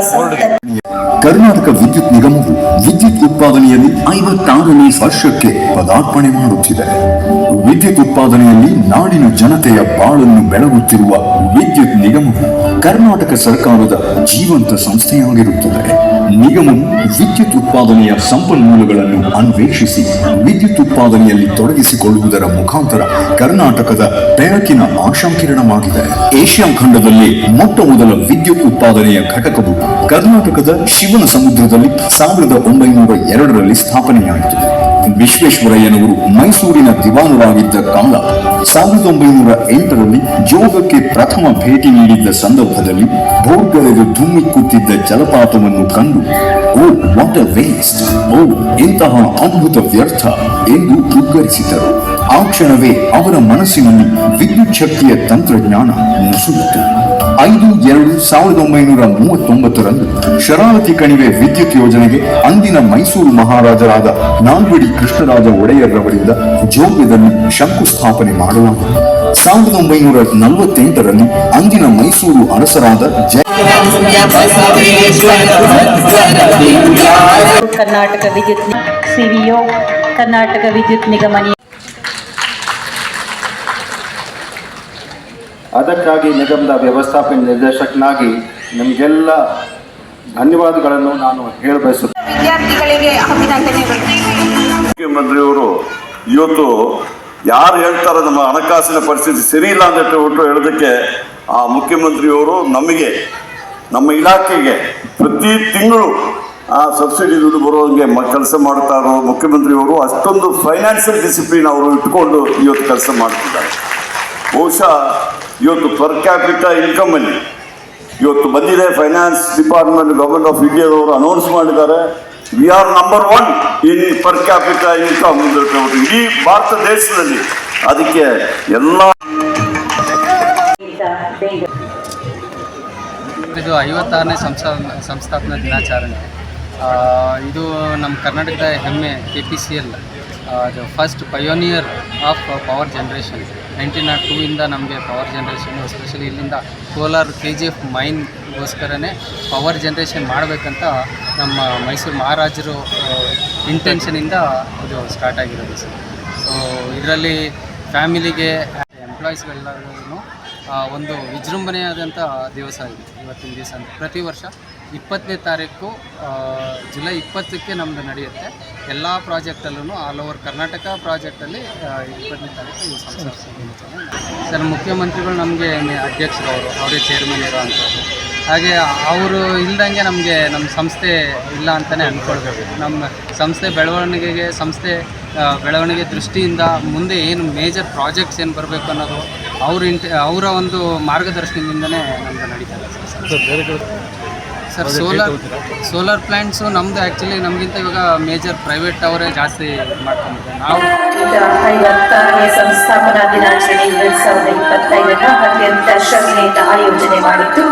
para Karnataka ವಿದ್ಯುತ್ ನಿಗಮವು ವಿದ್ಯುತ್ ಉತ್ಪಾದನೆಯಲ್ಲಿ ಐವತ್ತಾರನೇ ವರ್ಷಕ್ಕೆ ಪದಾರ್ಪಣೆ ಮಾಡುತ್ತಿದೆ. ವಿದ್ಯುತ್ ಉತ್ಪಾದನೆಯಲ್ಲಿ ನಾಡಿನ ಜನತೆಯ ಬಾಳನ್ನು ಬೆಳಗುತ್ತಿರುವ ವಿದ್ಯುತ್ ನಿಗಮವು ಕರ್ನಾಟಕ ಸರ್ಕಾರದ ಜೀವಂತ ಸಂಸ್ಥೆಯಾಗಿರುತ್ತದೆ. ನಿಗಮವು ವಿದ್ಯುತ್ ಉತ್ಪಾದನೆಯ ಸಂಪನ್ಮೂಲಗಳನ್ನು ಅನ್ವೇಷಿಸಿ ವಿದ್ಯುತ್ ಉತ್ಪಾದನೆಯಲ್ಲಿ ತೊಡಗಿಸಿಕೊಳ್ಳುವುದರ ಮುಖಾಂತರ ಕರ್ನಾಟಕದ ಬೆಳಕಿನ ಆಶಾಂಕಿರಣವಾಗಿದೆ. ಏಷ್ಯಾ ಖಂಡದಲ್ಲಿ ಮೊಟ್ಟ ಮೊದಲ ವಿದ್ಯುತ್ ಉತ್ಪಾದನೆಯ ಘಟಕವು ಕರ್ನಾಟಕದ ಶಿವನ ಸಮುದ್ರದಲ್ಲಿ ಸಾವಿರದ ಒಂಬೈನೂರ ಎರಡರಲ್ಲಿ ಸ್ಥಾಪನೆಯಾಯಿತು. ವಿಶ್ವೇಶ್ವರಯ್ಯನವರು ಮೈಸೂರಿನ ದಿವಾನರಾಗಿದ್ದ ಕಾಲ ಸಾವಿರದ ಒಂಬೈನೂರ ಎಂಟರಲ್ಲಿ ಜೋಗಕ್ಕೆ ಪ್ರಥಮ ಭೇಟಿ ನೀಡಿದ್ದ ಸಂದರ್ಭದಲ್ಲಿ ಬೋರ್ಗಳೆದು ಧುಮ್ಮಿಕ್ಕುತ್ತಿದ್ದ ಜಲಪಾತವನ್ನು ಕಂಡು, ಓ ವಾಟ್ ಅ ವೇಸ್ಟ್ ಓ, ಇಂತಹ ಅದ್ಭುತ ವ್ಯರ್ಥ! ಎಂದು ಉದ್ಗರಿಸಿದರು. ಆ ಕ್ಷಣವೇ ಅವರ ಮನಸ್ಸಿನಲ್ಲಿ ವಿದ್ಯುತ್ ಶಕ್ತಿಯ ತಂತ್ರಜ್ಞಾನ ನುಸುಳಿತು ಐದು ಎರಡು ಸಾವಿರದ ಒಂಬೈನೂರ ಮೂವತ್ತೊಂಬತ್ತರಂದು ಶರಾವತಿ ಕಣಿವೆ ವಿದ್ಯುತ್ ಯೋಜನೆಗೆ ಅಂದಿನ ಮೈಸೂರು ಮಹಾರಾಜರಾದ ನಾಲ್ವಡಿ ಕೃಷ್ಣರಾಜ ಒಡೆಯರ್ರವರಿಂದ ಜೋಗ್ಯದಲ್ಲಿ ಶಂಕುಸ್ಥಾಪನೆ ಮಾಡಲಾಯಿತು ಸಾವಿರದ ಒಂಬೈನೂರ ನಲವತ್ತೆಂಟರಲ್ಲಿ ಅಂದಿನ ಮೈಸೂರು ಅರಸರಾದ ಜಯ ಕರ್ನಾಟಕ ವಿದ್ಯುತ್ ಸಿವಿಒ ಕರ್ನಾಟಕ ವಿದ್ಯುತ್ ನಿಗಮ ಅದಕ್ಕಾಗಿ ನಿಗಮದ ವ್ಯವಸ್ಥಾಪಕ ನಿರ್ದೇಶಕನಾಗಿ ನಿಮಗೆಲ್ಲ ಧನ್ಯವಾದಗಳನ್ನು ನಾನು ಹೇಳಬಯಸುತ್ತೇನೆ. ವಿದ್ಯಾರ್ಥಿಗಳಿಗೆ ಅಭಿನಂದನೆಗಳು. ಮುಖ್ಯಮಂತ್ರಿಯವರು ಇವತ್ತು ಯಾರು ಹೇಳ್ತಾರೆ ನಮ್ಮ ಹಣಕಾಸಿನ ಪರಿಸ್ಥಿತಿ ಸರಿ ಇಲ್ಲ ಅಂತ ಹೇಳ್ಬಿಟ್ಟು ಹೇಳೋದಕ್ಕೆ ಆ ಮುಖ್ಯಮಂತ್ರಿಯವರು ನಮಗೆ ನಮ್ಮ ಇಲಾಖೆಗೆ ಪ್ರತಿ ತಿಂಗಳು ಆ ಸಬ್ಸಿಡಿ ದುಡ್ಡು ಬರೋಂಗೆ ಮ ಕೆಲಸ ಮಾಡ್ತಾರೋ ಮುಖ್ಯಮಂತ್ರಿಯವರು ಅಷ್ಟೊಂದು ಫೈನಾನ್ಷಿಯಲ್ ಡಿಸಿಪ್ಲಿನ್ ಅವರು ಇಟ್ಕೊಂಡು ಇವತ್ತು ಕೆಲಸ ಮಾಡ್ತಿದ್ದಾರೆ. ಬಹುಶಃ ಇವತ್ತು ಪರ್ ಕ್ಯಾಪಿಟ ಇನ್ಕಮಲ್ಲಿ ಇವತ್ತು ಬಂದಿದೆ ಫೈನಾನ್ಸ್ ಡಿಪಾರ್ಟ್ಮೆಂಟ್ ಗವರ್ಮೆಂಟ್ ಆಫ್ ಇಂಡಿಯಾದವರು ಅನೌನ್ಸ್ ಮಾಡಿದ್ದಾರೆ. We are number one in per capita income ಇಡೀ ಭಾರತ ದೇಶದಲ್ಲಿ ಅದಕ್ಕೆ ಎಲ್ಲ ಇದು ಐವತ್ತಾರನೇ ಸಂಸ್ಥಾ ಸಂಸ್ಥಾಪನಾ ದಿನಾಚರಣೆ. ಇದು ನಮ್ಮ ಕರ್ನಾಟಕದ ಹೆಮ್ಮೆ ಕೆ ಪಿ ಸಿ ಎಲ್ ಅದು first pioneer of power generation nineteen nought two ಇಂದ ನಮಗೆ ಪವರ್ ಜನ್ರೇಷನ್ ಎಸ್ಪೆಷಲಿ ಇಲ್ಲಿಂದ ಕೋಲಾರ್ ಕೆ ಜಿ ಎಫ್ ಮೈನ್ಗೋಸ್ಕರನೇ ಪವರ್ ಜನ್ರೇಷನ್ ಮಾಡಬೇಕಂತ ನಮ್ಮ ಮೈಸೂರು ಮಹಾರಾಜರು ಇಂಟೆನ್ಷನಿಂದ ಇದು ಸ್ಟಾರ್ಟ್ ಆಗಿರೋದು ಸರ್. ಸೊ ಇದರಲ್ಲಿ ಫ್ಯಾಮಿಲಿಗೆ ಎಂಪ್ಲಾಯೀಸ್ಗಳೆಲ್ಲರೂ ಒಂದು ವಿಜೃಂಭಣೆಯಾದಂಥ ದಿವಸ ಆಗಿದೆ ಇವತ್ತಿನ ದಿವಸ ಪ್ರತಿ ವರ್ಷ ಇಪ್ಪತ್ತನೇ ತಾರೀಕು ಜುಲೈ ಇಪ್ಪತ್ತಕ್ಕೆ ನಮ್ಮದು ನಡೆಯುತ್ತೆ. ಎಲ್ಲ ಪ್ರಾಜೆಕ್ಟಲ್ಲೂ ಆಲ್ ಓವರ್ ಕರ್ನಾಟಕ ಪ್ರಾಜೆಕ್ಟಲ್ಲಿ ಇಪ್ಪತ್ತನೇ ತಾರೀಕು ಈ ಸಂಸ್ಥೆ ಸರ್, ಮುಖ್ಯಮಂತ್ರಿಗಳು ನಮಗೆ ಅಧ್ಯಕ್ಷರು ಅವರು ಅವರೇ ಚೇರ್ಮನ್ ಇರೋ ಅಂಥದ್ದು ಹಾಗೆ ಅವರು ಇಲ್ದಂಗೆ ನಮಗೆ ನಮ್ಮ ಸಂಸ್ಥೆ ಇಲ್ಲ ಅಂತಲೇ ಅಂದ್ಕೊಳ್ಬೇಕು ನಮ್ಮ ಸಂಸ್ಥೆ ಬೆಳವಣಿಗೆಗೆ, ಸಂಸ್ಥೆ ಬೆಳವಣಿಗೆ ದೃಷ್ಟಿಯಿಂದ ಮುಂದೆ ಏನು ಮೇಜರ್ ಪ್ರಾಜೆಕ್ಟ್ಸ್ ಏನು ಬರಬೇಕು ಅನ್ನೋದು ಅವ್ರ ಇಂಟ ಅವರ ಒಂದು ಮಾರ್ಗದರ್ಶನದಿಂದನೇ ನಮ್ದು ನಡೀತದೆ ಸರ್ ಸೋಲಾರ್ ಸೋಲಾರ್ ಪ್ಲ್ಯಾಂಟ್ಸು ನಮ್ದು ಆ್ಯಕ್ಚುಲಿ ನಮಗಿಂತ ಇವಾಗ ಮೇಜರ್ ಪ್ರೈವೇಟ್ ಅವರೇ ಜಾಸ್ತಿ ಮಾಡ್ಕೊಂಡಿದ್ದೆ ನಾವು ಐವತ್ತಾರನೇ ಸಂಸ್ಥಾಪನಾ ದಿನಾಚರಣೆ ಎರಡ್ ಸಾವಿರದ ಇಪ್ಪತ್ತೈದನ್ನು ಅತ್ಯಂತ ಶ್ರಮದಿಂದ ಆಯೋಜನೆ ಮಾಡಿತ್ತು